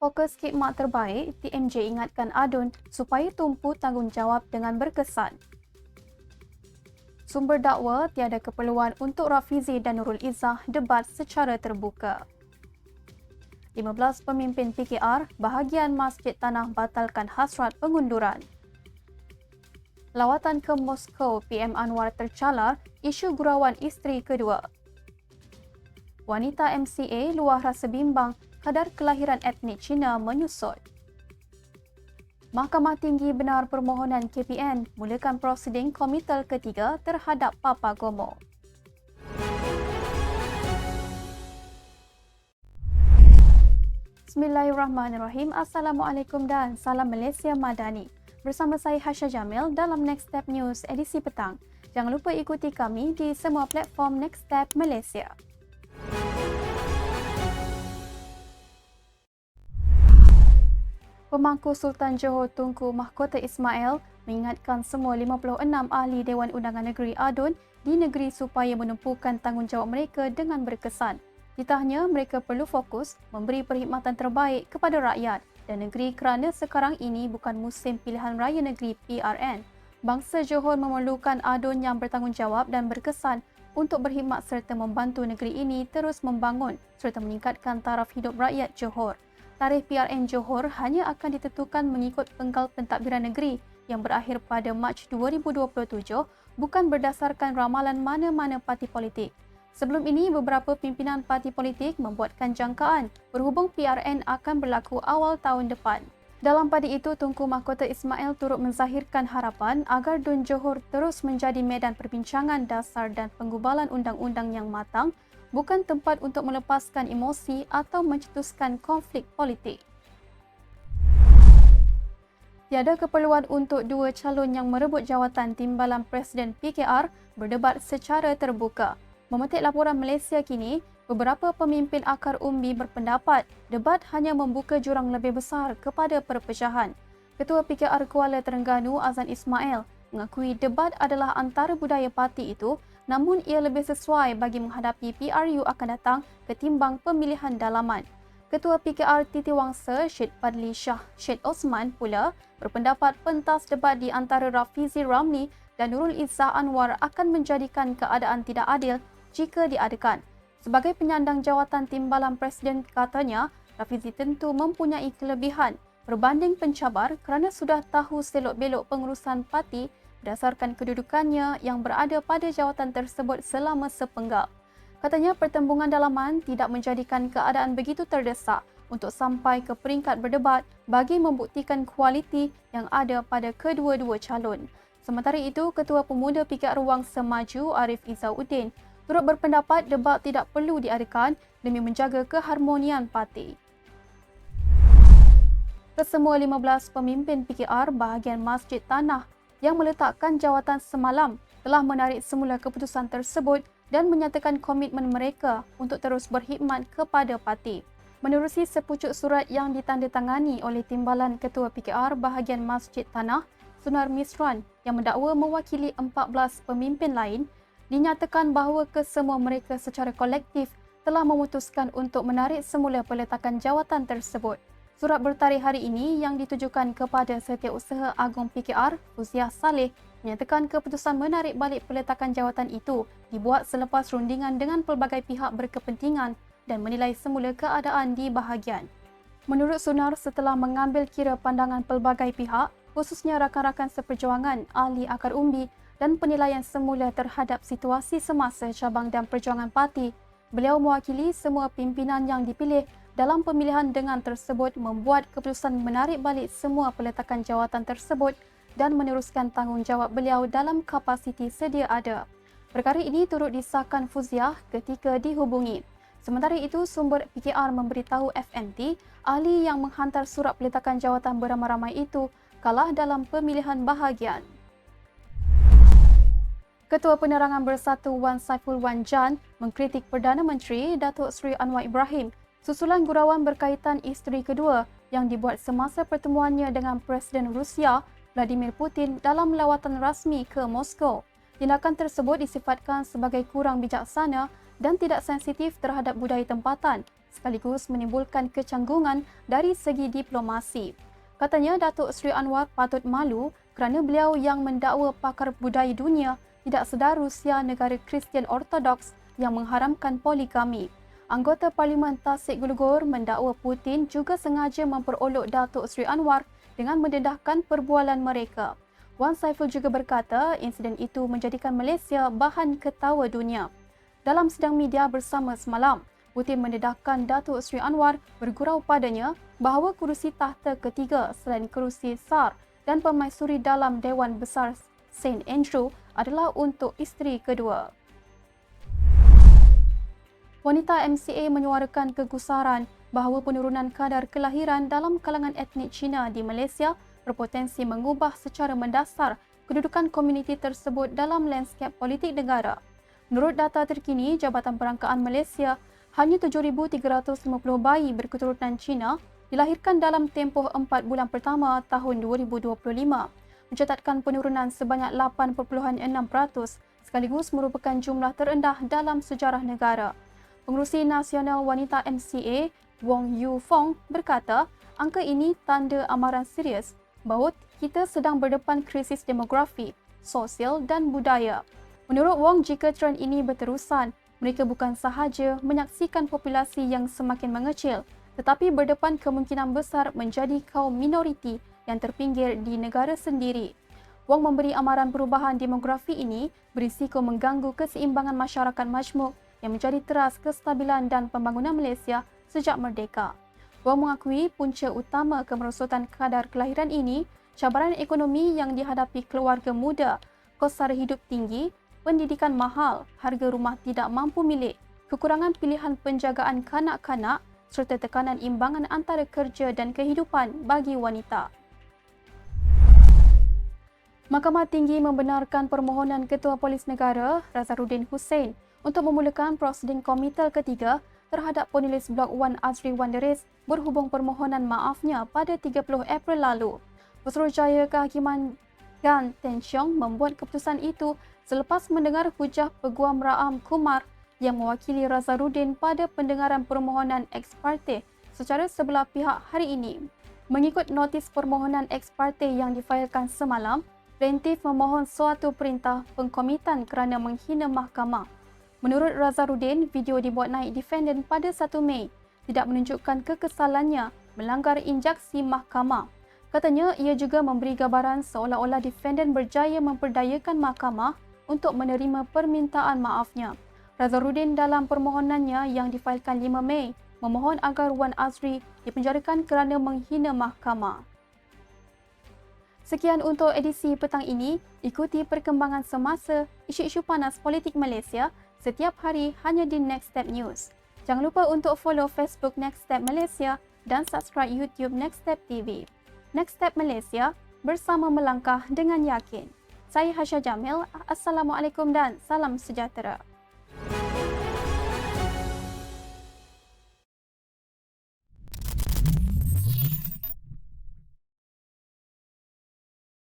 Fokus khidmat terbaik, TMJ ingatkan Adun supaya tumpu tanggungjawab dengan berkesan. Sumber dakwa tiada keperluan untuk Rafizi dan Nurul Izzah debat secara terbuka. 15 pemimpin PKR bahagian Masjid Tanah batalkan hasrat pengunduran. Lawatan ke Moskow PM Anwar tercalar isu gurauan isteri kedua. Wanita MCA luar rasa bimbang kadar kelahiran etnik Cina menyusut. Mahkamah Tinggi benar permohonan KPN mulakan prosiding komitel ketiga terhadap Papa Gomo. Bismillahirrahmanirrahim. Assalamualaikum dan salam Malaysia Madani. Bersama saya Hasha Jamil dalam Next Step News edisi petang. Jangan lupa ikuti kami di semua platform Next Step Malaysia. Pemangku Sultan Johor Tunku Mahkota Ismail mengingatkan semua 56 ahli Dewan Undangan Negeri Adun di negeri supaya menumpukan tanggungjawab mereka dengan berkesan. Ditanya mereka perlu fokus memberi perkhidmatan terbaik kepada rakyat dan negeri kerana sekarang ini bukan musim pilihan raya negeri PRN. Bangsa Johor memerlukan Adun yang bertanggungjawab dan berkesan untuk berkhidmat serta membantu negeri ini terus membangun serta meningkatkan taraf hidup rakyat Johor tarikh PRN Johor hanya akan ditentukan mengikut penggal pentadbiran negeri yang berakhir pada Mac 2027 bukan berdasarkan ramalan mana-mana parti politik. Sebelum ini, beberapa pimpinan parti politik membuatkan jangkaan berhubung PRN akan berlaku awal tahun depan. Dalam pada itu, Tunku Mahkota Ismail turut menzahirkan harapan agar Dun Johor terus menjadi medan perbincangan dasar dan penggubalan undang-undang yang matang bukan tempat untuk melepaskan emosi atau mencetuskan konflik politik. Tiada keperluan untuk dua calon yang merebut jawatan timbalan Presiden PKR berdebat secara terbuka. Memetik laporan Malaysia kini, beberapa pemimpin akar umbi berpendapat debat hanya membuka jurang lebih besar kepada perpecahan. Ketua PKR Kuala Terengganu Azan Ismail mengakui debat adalah antara budaya parti itu namun ia lebih sesuai bagi menghadapi PRU akan datang ketimbang pemilihan dalaman. Ketua PKR Titi Wangsa Syed Padli Shah Syed Osman pula berpendapat pentas debat di antara Rafizi Ramli dan Nurul Izzah Anwar akan menjadikan keadaan tidak adil jika diadakan. Sebagai penyandang jawatan timbalan Presiden katanya, Rafizi tentu mempunyai kelebihan berbanding pencabar kerana sudah tahu selok-belok pengurusan parti berdasarkan kedudukannya yang berada pada jawatan tersebut selama sepenggal. Katanya pertembungan dalaman tidak menjadikan keadaan begitu terdesak untuk sampai ke peringkat berdebat bagi membuktikan kualiti yang ada pada kedua-dua calon. Sementara itu, Ketua Pemuda PKR Ruang Semaju Arif Izzauddin turut berpendapat debat tidak perlu diadakan demi menjaga keharmonian parti. Kesemua 15 pemimpin PKR bahagian Masjid Tanah yang meletakkan jawatan semalam telah menarik semula keputusan tersebut dan menyatakan komitmen mereka untuk terus berkhidmat kepada parti. Menerusi sepucuk surat yang ditandatangani oleh Timbalan Ketua PKR bahagian Masjid Tanah, Sunar Misran yang mendakwa mewakili 14 pemimpin lain, dinyatakan bahawa kesemua mereka secara kolektif telah memutuskan untuk menarik semula peletakan jawatan tersebut. Surat bertarikh hari ini yang ditujukan kepada Setiausaha Agung PKR, Fuziah Saleh, menyatakan keputusan menarik balik peletakan jawatan itu dibuat selepas rundingan dengan pelbagai pihak berkepentingan dan menilai semula keadaan di bahagian. Menurut Sunar, setelah mengambil kira pandangan pelbagai pihak, khususnya rakan-rakan seperjuangan, ahli akar umbi dan penilaian semula terhadap situasi semasa cabang dan perjuangan parti, beliau mewakili semua pimpinan yang dipilih dalam pemilihan dengan tersebut membuat keputusan menarik balik semua peletakan jawatan tersebut dan meneruskan tanggungjawab beliau dalam kapasiti sedia ada. Perkara ini turut disahkan Fuziah ketika dihubungi. Sementara itu, sumber PKR memberitahu FNT ahli yang menghantar surat peletakan jawatan beramai-ramai itu kalah dalam pemilihan bahagian. Ketua Penerangan Bersatu Wan Saiful Wan Jan mengkritik Perdana Menteri Datuk Seri Anwar Ibrahim Susulan gurauan berkaitan isteri kedua yang dibuat semasa pertemuannya dengan Presiden Rusia Vladimir Putin dalam lawatan rasmi ke Moskow. Tindakan tersebut disifatkan sebagai kurang bijaksana dan tidak sensitif terhadap budaya tempatan sekaligus menimbulkan kecanggungan dari segi diplomasi. Katanya Datuk Seri Anwar patut malu kerana beliau yang mendakwa pakar budaya dunia tidak sedar Rusia negara Kristian Ortodoks yang mengharamkan poligami. Anggota Parlimen Tasik Gulugor mendakwa Putin juga sengaja memperolok Datuk Seri Anwar dengan mendedahkan perbualan mereka. Wan Saiful juga berkata insiden itu menjadikan Malaysia bahan ketawa dunia. Dalam sidang media bersama semalam, Putin mendedahkan Datuk Seri Anwar bergurau padanya bahawa kerusi tahta ketiga selain kerusi SAR dan permaisuri dalam Dewan Besar St. Andrew adalah untuk isteri kedua. Wanita MCA menyuarakan kegusaran bahawa penurunan kadar kelahiran dalam kalangan etnik Cina di Malaysia berpotensi mengubah secara mendasar kedudukan komuniti tersebut dalam lanskap politik negara. Menurut data terkini, Jabatan Perangkaan Malaysia hanya 7,350 bayi berketurunan Cina dilahirkan dalam tempoh 4 bulan pertama tahun 2025, mencatatkan penurunan sebanyak 8.6% sekaligus merupakan jumlah terendah dalam sejarah negara. Pengurusi Nasional Wanita MCA, Wong Yu Fong, berkata angka ini tanda amaran serius bahawa kita sedang berdepan krisis demografi, sosial dan budaya. Menurut Wong, jika trend ini berterusan, mereka bukan sahaja menyaksikan populasi yang semakin mengecil tetapi berdepan kemungkinan besar menjadi kaum minoriti yang terpinggir di negara sendiri. Wong memberi amaran perubahan demografi ini berisiko mengganggu keseimbangan masyarakat majmuk yang menjadi teras kestabilan dan pembangunan Malaysia sejak merdeka. Wong mengakui punca utama kemerosotan kadar kelahiran ini cabaran ekonomi yang dihadapi keluarga muda, kos sara hidup tinggi pendidikan mahal, harga rumah tidak mampu milik, kekurangan pilihan penjagaan kanak-kanak serta tekanan imbangan antara kerja dan kehidupan bagi wanita. Mahkamah Tinggi membenarkan permohonan Ketua Polis Negara Razarudin Hussein untuk memulakan prosiding komite ketiga terhadap penulis blog Wan Azri Wanderis berhubung permohonan maafnya pada 30 April lalu. Pesuruhjaya Kehakiman Gan Ten membuat keputusan itu selepas mendengar hujah Peguam Raam Kumar yang mewakili Razarudin pada pendengaran permohonan ex parte secara sebelah pihak hari ini. Mengikut notis permohonan ex parte yang difailkan semalam, plaintiff memohon suatu perintah pengkomitan kerana menghina mahkamah. Menurut Razarudin, video dibuat naik defendant pada 1 Mei tidak menunjukkan kekesalannya melanggar injaksi mahkamah. Katanya ia juga memberi gambaran seolah-olah defendant berjaya memperdayakan mahkamah untuk menerima permintaan maafnya. Razarudin dalam permohonannya yang difailkan 5 Mei memohon agar Wan Azri dipenjarakan kerana menghina mahkamah. Sekian untuk edisi petang ini. Ikuti perkembangan semasa isu-isu panas politik Malaysia setiap hari hanya di Next Step News. Jangan lupa untuk follow Facebook Next Step Malaysia dan subscribe YouTube Next Step TV. Next Step Malaysia bersama melangkah dengan yakin. Saya Hasya Jamil. Assalamualaikum dan salam sejahtera.